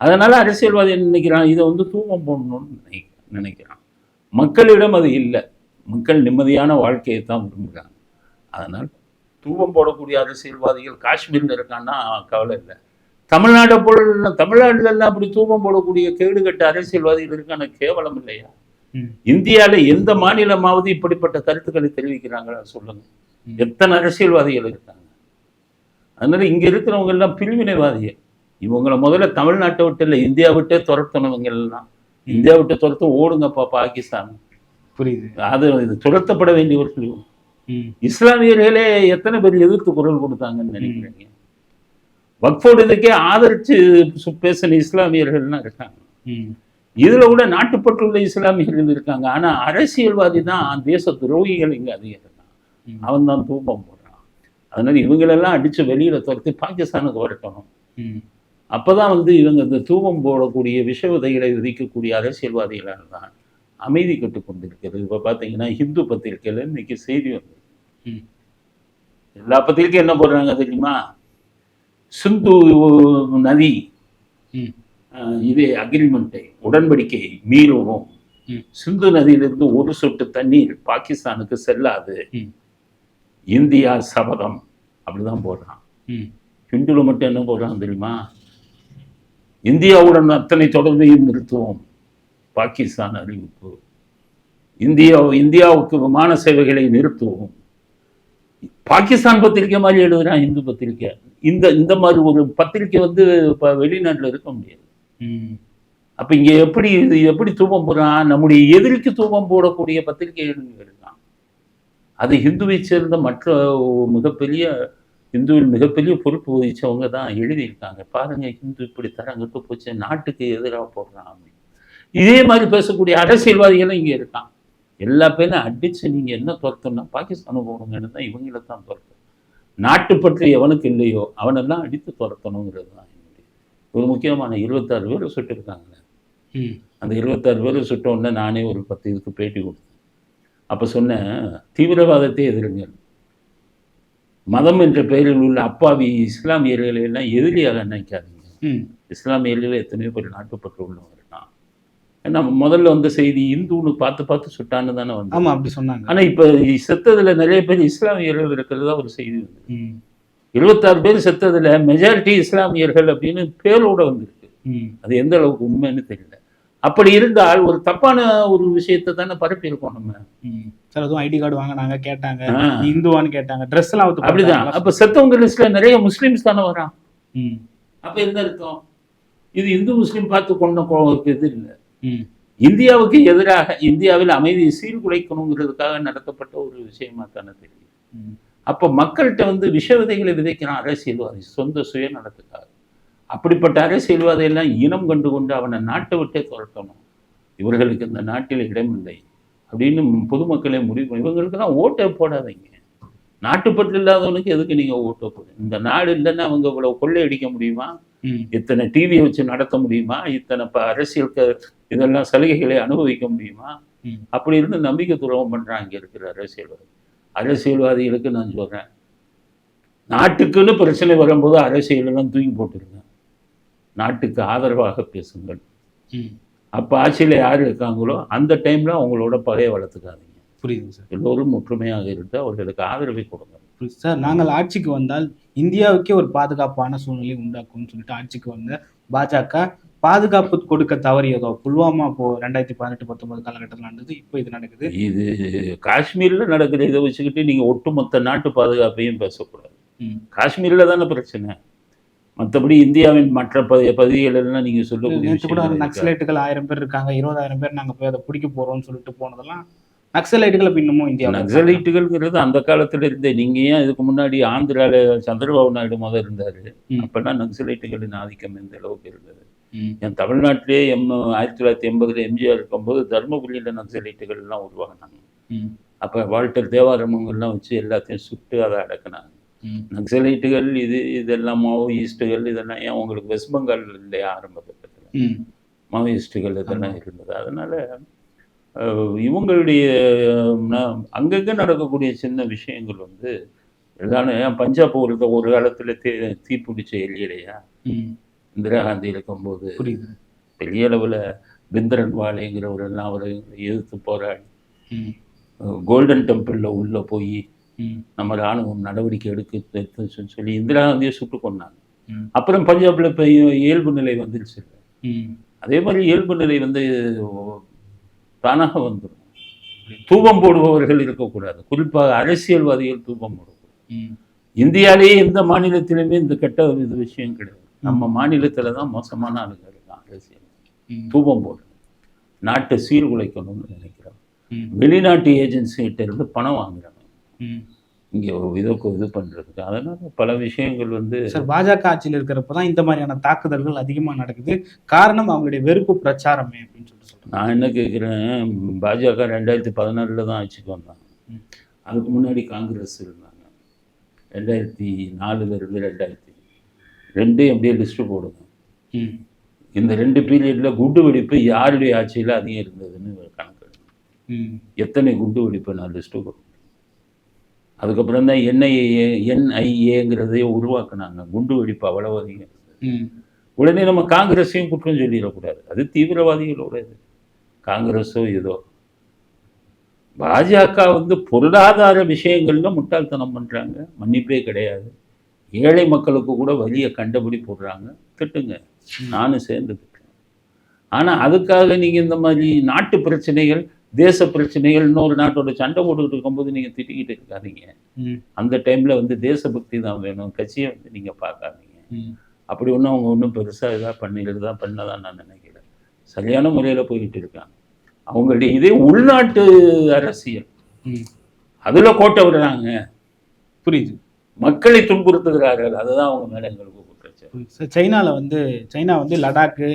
அதனால அரசியல்வாதி என்ன நினைக்கிறான்? இதை வந்து தூவம் போடணும்னு நினை நினைக்கிறான். மக்களிடம் அது இல்லை. மக்கள் நிம்மதியான வாழ்க்கையை தான் விரும்புகிறாங்க. அதனால் தூவம் போடக்கூடிய அரசியல்வாதிகள் காஷ்மீரில் இருக்கான்னா கவலை இல்லை. தமிழ்நாட்டை போல தமிழ்நாட்டுல எல்லாம் அப்படி தூவம் போடக்கூடிய கேடுகட்ட அரசியல்வாதிகள் இருக்கான கேவலம் இல்லையா. இந்தியாவில் எந்த மாநிலமாவது இப்படிப்பட்ட கருத்துக்களை தெரிவிக்கிறாங்களா சொல்லுங்க. எத்தனை அரசியல்வாதிகள் இருக்காங்க? அதனால இங்க இருக்கிறவங்க எல்லாம் பிரிவினைவாதிகள். இவங்கள முதல்ல தமிழ்நாட்டை விட்டு இல்லை இந்தியா விட்டே துரத்தணவங்க எல்லாம். இந்தியா விட்டு துரத்த ஓடுங்கப்பா பாகிஸ்தான். புரியுது. அது இது துரத்தப்பட வேண்டியவர்கள். இஸ்லாமியர்களே எத்தனை பேர் எதிர்த்து குரல் கொடுத்தாங்கன்னு நினைக்கிறீங்க வக்ஃபோர்டு இதுக்கே ஆதரிச்சு பேசின இஸ்லாமியர்கள்லாம் இருக்காங்க. இதுல கூட நாட்டுப்பற்றுள்ள இஸ்லாமியர்கள் இருக்காங்க ஆனா அரசியல்வாதி தான் தேச துரோகிகள் இங்க அதிகம். அவன் தான் தூபம் போடுறான் அதனால இவங்களெல்லாம் அடிச்சு வெளியில துரத்தி பாகிஸ்தானுக்கு வரட்டணும். அப்பதான் வந்து இவங்க இந்த தூபம் போடக்கூடிய விஷ விதைகளை விதிக்கக்கூடிய அரசியல்வாதிகளால் தான் அமைதி கட்டு கொண்டிருக்கிறது இப்போ பார்த்தீங்கன்னா ஹிந்து பத்திரிகையில் இன்னைக்கு செய்தி வந்து. எல்லா பத்திரிக்கையும் என்ன போடுறாங்க தெரியுமா? சிந்து நதி. இதே அக்ரிமெண்ட்டை உடன்படிக்கையை மீறுவோம். சிந்து நதியிலிருந்து ஒரு சொட்டு தண்ணீர் பாகிஸ்தானுக்கு செல்லாது. இந்தியா சபதம். அப்படிதான் போடுறான். ஹிந்துல மட்டும் என்ன போடுறான் தெரியுமா? இந்தியாவுடன் அத்தனை தொடர்பையும் நிறுத்துவோம். பாகிஸ்தான் அறிவிப்பு. இந்தியா இந்தியாவுக்கு விமான சேவைகளை நிறுத்துவோம். பாகிஸ்தான் பத்திரிக்கை மாதிரி எழுதுறான் இந்து பத்திரிக்கை. இந்த இந்த மாதிரி ஒரு பத்திரிக்கை வந்து இப்போ வெளிநாட்டில் இருக்க முடியாது. அப்ப இங்க எப்படி இது எப்படி தூபம் போடுறான்? நம்முடைய எதிரிக்கு தூபம் போடக்கூடிய பத்திரிகைகள் இங்க இருக்கான் அது ஹிந்துவை சேர்ந்த மற்ற மிகப்பெரிய இந்துவில் மிகப்பெரிய பொறுப்பு வகிச்சவங்க தான் எழுதியிருக்காங்க. பாருங்க ஹிந்து இப்படி தரங்கிட்டு போச்சு நாட்டுக்கு எதிராக போடுறான் அப்படின்னு. இதே மாதிரி பேசக்கூடிய அரசியல்வாதிகளும் இங்க இருக்கான். எல்லா பேரும் அடிச்சு நீங்க என்ன துரத்தணும்னா பாகிஸ்தானு போகணுங்கன்னு தான் இவங்கள தான் துரத்தணும் நாட்டுப்பற்று எவனுக்கு இல்லையோ அவனெல்லாம் அடித்து துரத்தணுங்கிறது தான் என்னுடைய ஒரு முக்கியமான இருபத்தாறு பேர் சுட்டிருக்காங்க ம். அந்த இருபத்தாறு பேர் சுட்ட உடனே நானே ஒரு பத்து இதுக்கு பேட்டி கொடுத்தேன். அப்போ சொன்னேன் தீவிரவாதத்தை எதிருங்கள். மதம் என்ற பெயரில் உள்ள அப்பாவி இஸ்லாமியர்களை எல்லாம் எதிரியாக நினைக்காதீங்க. ம். இஸ்லாமியர்கள் எத்தனையோ பேர் நாட்டுப்பற்று உள்ளவங்க இருக்கான் ஏன்னா முதல்ல வந்த செய்தி இந்துன்னு பார்த்து பார்த்து சுட்டான்னு தானே வந்து ஆமா அப்படி சொன்னாங்க ஆனால் இப்போ செத்ததுல நிறைய பேர் இஸ்லாமியர்கள் இருக்கிறதா ஒரு செய்தி வந்து. இருபத்தாறு பேர் செத்ததுல மெஜாரிட்டி இஸ்லாமியர்கள் அப்படின்னு பேரோட வந்திருக்கு. அது எந்த அளவுக்கு உண்மைன்னு தெரியல அப்படி இருந்தால் ஒரு தப்பான ஒரு விஷயத்தை தானே பரப்பியிருக்கோம் நம்ம. சார் அதுவும் ஐடி கார்டு வாங்கினாங்க கேட்டாங்க இந்துவான்னு கேட்டாங்க ட்ரெஸ் எல்லாம் அப்படிதான்? அப்ப செத்தவங்க லிஸ்ட்ல நிறைய முஸ்லிம்ஸ் தானே வரான். அப்ப என்ன அர்த்தம் இது இந்து முஸ்லிம் பார்த்து கொண்ட இது இல்லை. இந்தியாவுக்கு எதிராக இந்தியாவில் அமைதியை சீர்குலைக்கணுங்கிறதுக்காக நடத்தப்பட்ட ஒரு விஷயமா தானே தெரியும். அப்ப மக்கள்கிட்ட வந்து விஷ விதைகளை விதைக்கிறான் அரசியல்வாதி. சொந்த சுயநலத்துக்காக அப்படிப்பட்ட அரசியல்வாதி எல்லாம் இனம் கண்டு கொண்டு அவனை நாட்டை விட்டே துரத்தணும். இவர்களுக்கு இந்த நாட்டில் இடமில்லை அப்படின்னு பொதுமக்களே முடிவு இவங்களுக்கெல்லாம் ஓட்டை போடாதீங்க. நாட்டுப்பற்று இல்லாதவனுக்கு எதுக்கு நீங்க ஓட்ட போறீங்க இந்த நாடு இல்லைன்னா அவங்க இவ்வளவு கொள்ளையடிக்க முடியுமா? ம் இத்தனை டிவியை வச்சு நடத்த முடியுமா? இத்தனை ப அரசியல் இதெல்லாம் சலுகைகளை அனுபவிக்க முடியுமா. அப்படி இருந்து நம்பிக்கை துரோகம் பண்றாங்க இங்க இருக்கிற அரசியல்வாதி. அரசியல்வாதிகளுக்கு நான் சொல்றேன். நாட்டுக்குன்னு பிரச்சனை வரும்போது அரசியலெல்லாம் தூக்கி போட்டுருங்க. நாட்டுக்கு ஆதரவாக பேசுங்கள். அப்போ ஆட்சியில் யார் இருக்காங்களோ அந்த டைம்ல அவங்களோட பகையை வளர்த்துக்காதீங்க. புரியுதுங்க சார். எல்லோரும் ஒற்றுமையாக இருந்து அவர்களுக்கு ஆதரவை கொடுங்க. சார் நாங்கள் ஆட்சிக்கு வந்தால் இந்தியாவுக்கே ஒரு பாதுகாப்பான சூழ்நிலை உண்டாக்கும்னு சொல்லிட்டு ஆட்சிக்கு வந்த பாஜக பாதுகாப்பு கொடுக்க தவறியதோ புல்வாமா இப்போ ரெண்டாயிரத்தி பதினெட்டு பத்தொன்பது காலகட்டத்தில் நடந்தது இப்போ இது நடக்குது இது காஷ்மீர்ல நடக்கிற இதை வச்சுக்கிட்டு நீங்க ஒட்டுமொத்த நாட்டு பாதுகாப்பையும் பேசக்கூடாது. காஷ்மீர்ல தானே பிரச்சனை மற்றபடி இந்தியாவின் மற்ற பகுதி பகுதிகள் எல்லாம் நீங்க சொல்லக்கூடிய கூட? நக்சலைட்டுகள் ஆயிரம் பேர் இருக்காங்க இருபதாயிரம் பேர் நாங்க போய் அதை பிடிக்க போறோம்னு சொல்லிட்டு போனதெல்லாம் நக்சலைட்டுகள் இன்னமும் இந்தியாவில் நக்சலைட்டுகள்ங்கிறது அந்த காலத்துல இருந்தே நீங்க ஏன் இதுக்கு முன்னாடி ஆந்திரால சந்திரபாபு நாயுடு முதல் இருந்தாரு. அப்பெல்லாம் நக்சலைட்டுகளின் ஆதிக்கம் எந்த அளவுக்கு இருந்தது. என் தமிழ்நாட்டிலே எம் ஆயிரத்தி தொள்ளாயிரத்தி எண்பதுல எம்ஜிஆர் இருக்கும்போது தர்மபுரியில நக்சலைட்டுகள் எல்லாம் உருவாகினாங்க. அப்ப வால்டர் தேவாரமங்கள்லாம் வச்சு எல்லாத்தையும் சுட்டு அதை அடக்குனாங்க. நக்சலைட்டுகள் இது இதெல்லாம் மாவோயிஸ்ட்டுகள் இதெல்லாம் ஏன் உங்களுக்கு வெஸ்ட் பெங்கால் இல்லையா ஆரம்ப கட்டத்தில் ம். மாவோயிஸ்ட்டுகள் இதெல்லாம் இருந்தது அதனால இவங்களுடைய அங்கங்க நடக்கக்கூடிய சின்ன விஷயங்கள் வந்து எல்லாமே பஞ்சாப் ஒரு ஒரு காலத்துல தீ தீப்பிடிச்ச எல்லையிலையா ம். இந்திரா காந்தி இருக்கும்போது பெரிய அளவில் பிந்திரன் வாழைங்கிறவர் எல்லாம் அவரை எதிர்த்து போராடி. கோல்டன் டெம்பிளில் உள்ளே போய். நம்ம ராணுவம் நடவடிக்கை எடுக்க சொல்லி இந்திரா காந்தியை சுட்டு கொண்டாங்க. அப்புறம் பஞ்சாப்ல இப்போ இயல்பு நிலை வந்துருச்சு. அதே மாதிரி இயல்பு நிலை வந்து தானாக வந்துடும் தூபம் போடுபவர்கள் இருக்கக்கூடாது. குறிப்பாக அரசியல்வாதிகள் தூபம் போடக்கூடாது. ம். இந்தியாவிலேயே எந்த மாநிலத்திலுமே இந்த கெட்ட இது விஷயம் கிடையாது. நம்ம மாநிலத்துல தான் மோசமான ஆளுங்க இருக்கான் அரசியல். தூபம் போடணும் நாட்டை சீர்குலைக்கணும்னு நினைக்கிறோம். வெளிநாட்டு ஏஜென்சிகிட்ட இருந்து பணம் வாங்குறாங்க. இங்கே இதுக்கு இது பண்ணுறதுக்கு அதனால பல விஷயங்கள் வந்து சார் பாஜக ஆட்சியில் இருக்கிறப்ப தான் இந்த மாதிரியான தாக்குதல்கள் அதிகமா நடக்குது. காரணம் அவங்களுடைய வெறுப்பு பிரச்சாரமே அப்படின்னு சொல்லிட்டு சொல்றாங்க. நான் என்ன கேட்குறேன் பாஜக ரெண்டாயிரத்தி பதினாறில் தான் ஆட்சிக்கு வந்தாங்க. அதுக்கு முன்னாடி காங்கிரஸ் இருந்தாங்க ரெண்டாயிரத்தி நாலுல இருந்து ரெண்டாயிரத்தி ரெண்டையும் அப்படியே லிஸ்ட்டு போடுங்க. இந்த ரெண்டு பீரியடில் குண்டு வெடிப்பு யாருடைய ஆட்சியில் அதிகம் இருந்ததுன்னு ஒரு கணக்கு எடுங்க. ம். எத்தனை குண்டு வெடிப்பு நான் லிஸ்ட்டு கொடுங்க அதுக்கப்புறம் தான் என்ஐஏ என்ஐஏங்கிறதையே உருவாக்குனாங்க குண்டு வெடிப்பு அவ்வளவு அதிகம். உடனே நம்ம காங்கிரஸையும் குற்றம் சொல்லிடக்கூடாது அது தீவிரவாதிகளோட இது காங்கிரஸோ ஏதோ. பாஜக வந்து பொருளாதார விஷயங்கள்ல முட்டாள்தனம் பண்றாங்க. மன்னிப்பே கிடையாது. ஏழை மக்களுக்கு கூட வலியை கண்டபடி போடுறாங்க. திட்டுங்க. நானும் சேர்ந்து திட்டுறேன். ஆனா அதுக்காக நீங்க இந்த மாதிரி நாட்டு பிரச்சனைகள் தேச பிரச்சனைகள் இன்னொரு நாட்டோட சண்டை போட்டுக்கிட்டு இருக்கும்போது நீங்க திட்டிக்கிட்டு இருக்காதீங்க. அந்த டைம்ல வந்து தேசபக்தி தான் வேணும். கட்சியை வந்து நீங்க பார்க்காதீங்க. அப்படி ஒன்றும் அவங்க ஒன்றும் பெருசாக இதாக பண்ணிட்டு தான் பண்ணதான் நான் நினைக்கிறேன். சரியான முறையில் போயிட்டு இருக்காங்க அவங்களுடைய இதே உள்நாட்டு அரசியல். அதில் கோட்டை விடுறாங்க புரியுது மக்களை துன்புறுத்துகிறார்கள் அதுதான் அவங்க மேலே எங்களுக்கு. சார் சைனால வந்து சைனா வந்து லடாக்கு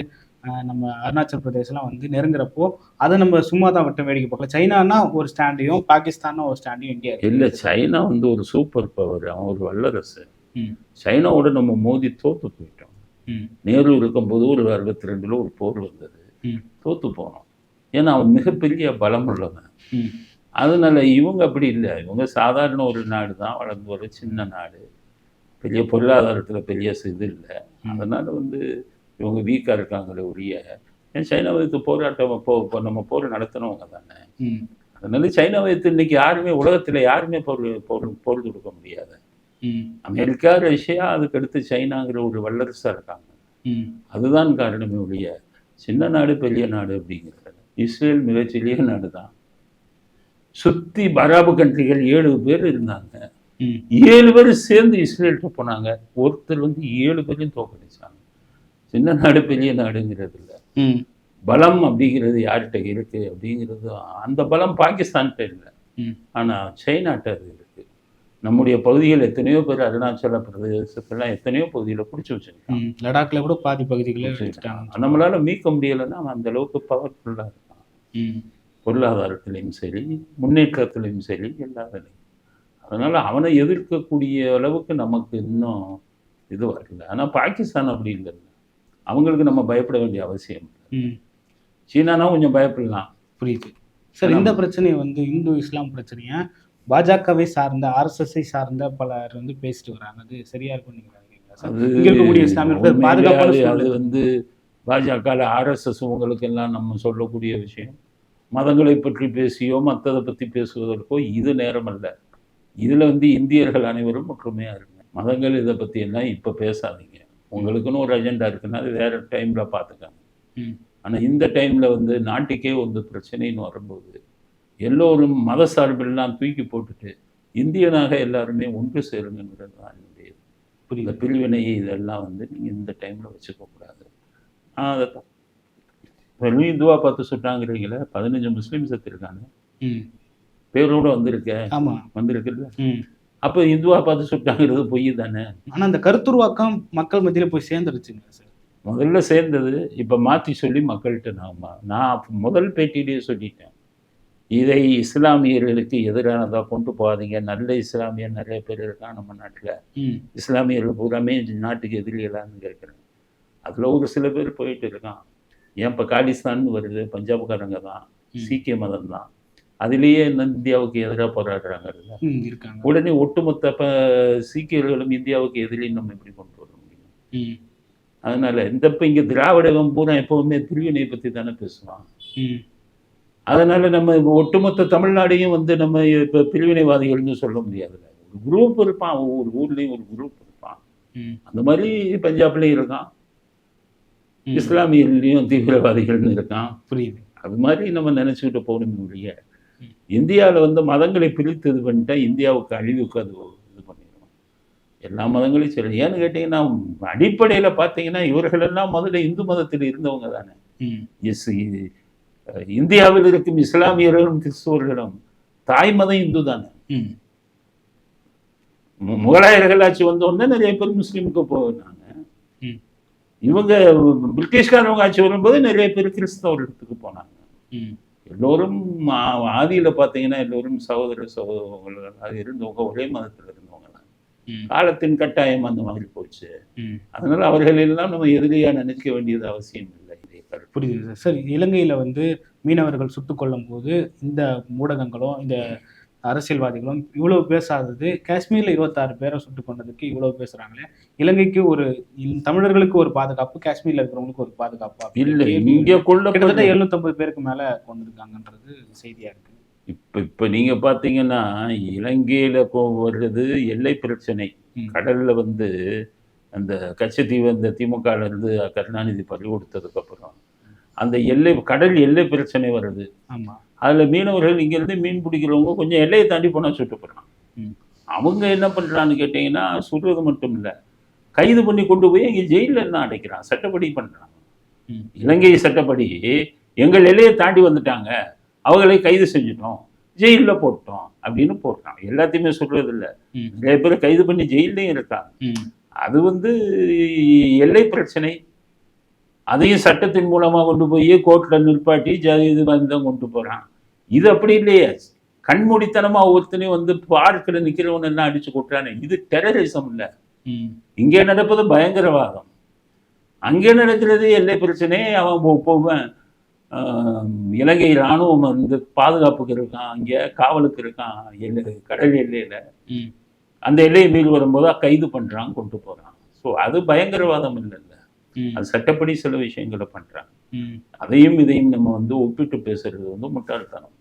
நம்ம அருணாச்சல் பிரதேசலாம் வந்து நெருங்குறப்போ அதை நம்ம சும்மா தான் விட்டு வேடிக்கை பார்க்கல சைனானா ஒரு ஸ்டாண்டையும் பாகிஸ்தான்னா ஒரு ஸ்டாண்டையும் இந்தியா இல்லை சைனா வந்து ஒரு சூப்பர் பவர் அவன் ஒரு வல்லரசு. சைனாவோட நம்ம மோதி தோத்து போயிட்டோம். நேரு இருக்கும்போது ஒரு அறுபத்தி ரெண்டில் ஒரு போர் வந்தது. தோத்து போனோம். ஏன்னா அவன் மிகப்பெரிய பலம் உள்ளவன். அதனால இவங்க அப்படி இல்லை. இவங்க சாதாரண ஒரு நாடு தான் வளர்ந்து ஒரு சின்ன நாடு. பெரிய பொருளாதாரத்தில் பெரிய இது இல்லை. அதனால வந்து இவங்க வீக்காக இருக்காங்களே ஒழிய ஏன் சைனாவை எதிர்த்து போராட்டம் போ நம்ம போர் நடத்தினவங்க தானே. அதனால சைனாவை எதிர்த்து இன்னைக்கு யாருமே உலகத்தில் யாருமே போர் போர் போர் கொடுக்க முடியாது. அமெரிக்கா ரஷ்யா அதுக்கு அடுத்து சைனாங்கிற ஒரு வல்லரசாக இருக்காங்க. அதுதான் காரணமே ஒழிய சின்ன நாடு பெரிய நாடு அப்படிங்கிறது. இஸ்ரேல் மிகச்சிறிய நாடு தான் சுற்றி பராபு கண்ட்ரிகள் ஏழு பேர் இருந்தாங்க. ஏழு பேர் சேர்ந்து இஸ்ரேல்கிட்ட போனாங்க. ஒருத்தர் வந்து ஏழு பேரையும் தோக்கடிச்சாங்க சின்ன நாடு பெரிய நாடுங்கிறது இல்லை. பலம் அப்படிங்கிறது யார்கிட்ட இருக்கு அப்படிங்கிறது அந்த பலம் பாகிஸ்தான்கிட்ட இல்லை. ம். ஆனால் சைனாட்ட அது இருக்கு. நம்முடைய பகுதிகள் எத்தனையோ பேர் அருணாச்சல பிரதேசத்தெல்லாம் எத்தனையோ பகுதியில் பிடிச்சி வச்சிருக்காங்க. லடாக்ல கூட பாதி பகுதிகளை வச்சுட்டாங்க நம்மளால மீட்க முடியலைன்னா அவன் அந்த அளவுக்கு பவர்ஃபுல்லாக இருக்கான். பொருளாதாரத்திலையும் சரி முன்னேற்றத்திலையும் சரி எல்லாத்துலையும் அதனால அவனை எதிர்க்கக்கூடிய அளவுக்கு நமக்கு இன்னும் இது வரல. ஆனால் பாகிஸ்தான் அப்படி இல்லை. அவங்களுக்கு நம்ம பயப்பட வேண்டிய அவசியம் இல்லை. சீனானா கொஞ்சம் பயப்படலாம். புரியுது. சார் இந்த பிரச்சனையை வந்து இந்து இஸ்லாம் பிரச்சனையை? பாஜகவை சார்ந்த ஆர்எஸ்எஸ்ஐ சார்ந்த பலர் வந்து பேசிட்டு வராங்க. அது சரியா இருக்கும் நீங்க நினைக்கிறீங்களா சார்? அது. வந்து பாஜக ஆர்எஸ்எஸ் உங்களுக்கெல்லாம் நம்ம சொல்லக்கூடிய விஷயம். மதங்களை பற்றி பேசியோ மற்றதை பற்றி பேசுவதற்கோ இது நேரம் அல்ல. இதில் வந்து இந்தியர்கள் அனைவரும் ஒற்றுமையாக இருங்க. மதங்கள் இதை பற்றி எல்லாம் இப்போ பேசாதீங்க. உங்களுக்குன்னு ஒரு அஜெண்டா இருக்குன்னா அது வேற டைமில் பார்த்துக்கங்க. ஆனால் இந்த டைமில் வந்து நாட்டுக்கே வந்து பிரச்சனைன்னு வரும்போது எல்லோரும் மத சார்பெல்லாம் தூக்கி போட்டுட்டு இந்தியனாக எல்லாருமே ஒன்று சேருங்கிறது தான் என்னுடைய இந்த புரியுது பிரிவினை இதெல்லாம் வந்து நீங்கள் இந்த டைமில் வச்சுக்க கூடாது. ஆ அதை வெறும் இந்துவா பார்த்து சுட்டாங்கிறீங்களே பதினஞ்சு முஸ்லீம் செத்துருக்காங்க பேரோட வந்திருக்க. ஆமா. வந்திருக்குல்ல. அப்போ இந்துவா பார்த்து சுட்டாங்கிறது பொய் தானே? ஆனா அந்த கருத்துருவாக்கம் மக்கள் மத்தியில போய் சேர்ந்துருச்சுங்க சார். முதல்ல சேர்ந்தது இப்போ மாற்றி சொல்லி மக்கள்கிட்ட நான் நான் முதல் பேட்டியிலேயே சொல்லிட்டேன். இதை இஸ்லாமியர்களுக்கு எதிரானதாக கொண்டு போகாதீங்க. நல்ல இஸ்லாமியர் நிறைய பேர் இருக்கான் நம்ம நாட்டில். இஸ்லாமியர்கள் பூராமே நாட்டுக்கு எதிரிகளான்னு கேட்குறேன் அதில் ஒரு சில பேர் போயிட்டு இருக்கான் ஏன் இப்போ காலிஸ்தான் வருது பஞ்சாப்காரங்க தான். சீக்கிய மதம் தான். அதுலேயே இந்தியாவுக்கு எதிராக இருக்காங்க. உடனே ஒட்டுமொத்த ப சீக்கியர்களும் இந்தியாவுக்கு எதிரி நம்ம எப்படி கொண்டு வர முடியும்? அதனால இந்த இப்போ இங்கே திராவிடகம் பூரா எப்பவுமே பிரிவினை பற்றி தானே பேசுவான் அதனால நம்ம ஒட்டுமொத்த தமிழ்நாடையும் வந்து நம்ம இப்போ பிரிவினைவாதிகள்னு சொல்ல முடியாதுல்ல ஒரு குரூப் இருப்பான் ஒவ்வொரு ஊர்லேயும் ஒரு குரூப் இருப்பான். அந்த மாதிரி பஞ்சாப்லேயும் இருக்கான். இஸ்லாமியர்லேயும் தீவிரவாதிகள்னு இருக்கான். புரியுது. அது மாதிரி நம்ம நினச்சிக்கிட்டு போகணும் ஒழிய. இந்தியாவில் வந்து மதங்களை பிரித்து இது பண்ணிட்டா இந்தியாவுக்கு அழிவுக்கு அது இது பண்ணிடும் எல்லா மதங்களையும் சரி. ஏன்னு கேட்டிங்கன்னா அடிப்படையில் பார்த்தீங்கன்னா இவர்களெல்லாம் முதல்ல இந்து மதத்தில் இருந்தவங்க தானே. இஸ் இந்தியாவில் இருக்கும் இஸ்லாமியர்களும் கிறிஸ்துவர்களும் தாய் மதம் இந்து தானே. முகலாயர்கள் ஆட்சி வந்த உடனே நிறைய பேர் முஸ்லீமுக்கு போனாங்க. இவங்க பிரிட்டிஷ்காரவங்க ஆட்சி வரும்போது நிறைய பேர் கிறிஸ்தவர்களுக்கு போனாங்க. எல்லோரும் ஆதியில பார்த்தீங்கன்னா எல்லோரும் சகோதர சகோதரர்களாக இருந்தவங்க ஒரே மதத்தில் இருந்தவங்க காலத்தின் கட்டாயம் அந்த மாதிரி போச்சு. அதனால அவர்கள் எல்லாம் நம்ம எதிரியா நினைக்க வேண்டியது அவசியம் இல்லை. புரியுது சார் சார் இலங்கையில் வந்து மீனவர்கள் சுட்டுக் கொல்லும் போது இந்த ஊடகங்களும் இந்த அரசியல்வாதிகளும் இவ்வளவு பேசாதது காஷ்மீர்ல இருபத்தாறு பேரை சுட்டுக் கொண்டதுக்கு இவ்வளவு பேசுறாங்களே இலங்கைக்கு ஒரு தமிழர்களுக்கு ஒரு பாதுகாப்பு காஷ்மீர்ல இருக்கிறவங்களுக்கு ஒரு பாதுகாப்பு இல்லை இங்க வருது. கிட்டத்தட்ட எழுநூத்தம்பது பேருக்கு மேல கொண்டிருக்காங்கன்றது செய்தியா இருக்கு இப்ப இப்ப நீங்க பாத்தீங்கன்னா இலங்கையில இப்போ வர்றது எல்லை பிரச்சனை. கடல்ல வந்து அந்த கச்சத்தீவு அந்த திமுக ல இருந்து கருணாநிதி பறி கொடுத்ததுக்கு அப்புறம் அந்த எல்லை கடல் எல்லை பிரச்சனை வருது. ஆமா. அதுல மீனவர்கள் இங்க இருந்து மீன் பிடிக்கிறவங்க கொஞ்சம் எல்லையை தாண்டி போனா சுட்டு போடுறான் ம். அவங்க என்ன பண்றான்னு கேட்டீங்கன்னா சுடுறது மட்டும் இல்ல. கைது பண்ணி கொண்டு போய் இங்க ஜெயில என்ன அடைக்கிறான். சட்டப்படி பண்றான். ம். இலங்கை சட்டப்படி எங்கள் எல்லையை தாண்டி வந்துட்டாங்க. அவங்களை கைது செஞ்சுட்டோம். ஜெயிலில் போட்டோம் அப்படின்னு போடுறான் எல்லாத்தையுமே சொல்றது இல்ல. நிறைய பேர் கைது பண்ணி ஜெயிலையும் இருக்காங்க. அது வந்து எல்லை பிரச்சனை. அதையும் சட்டத்தின் மூலமா கொண்டு போய் கோர்ட்ல நிற்பாட்டி ஜ- இது வந்து கொண்டு போறான். இது அப்படி இல்லையே. கண்மூடித்தனமா ஒருத்தனையும் வந்து பார்க்கில் நிக்கிறவன் எல்லாம் அடிச்சு கொட்டுறானே? இது டெரரிசம் இல்ல. இங்கே நடப்பது பயங்கரவாதம். அங்கே நடக்கிறது எல்லை பிரச்சனை? அவன் போவன் இலங்கை இராணுவம் வந்து பாதுகாப்புக்கு இருக்கான் அங்கே காவலுக்கு இருக்கான் எல்லை கடல் எல்லையில. அந்த எல்லையை மீறி வரும்போது கைது பண்றான் கொண்டு போறான். ஸோ அது பயங்கரவாதம் இல்லைல்ல. அது சட்டப்படி சில விஷயங்களை பண்றாங்க. ம். அதையும் இதையும் நம்ம வந்து ஒப்பிட்டு பேசுறது வந்து முட்டாள்தனம்.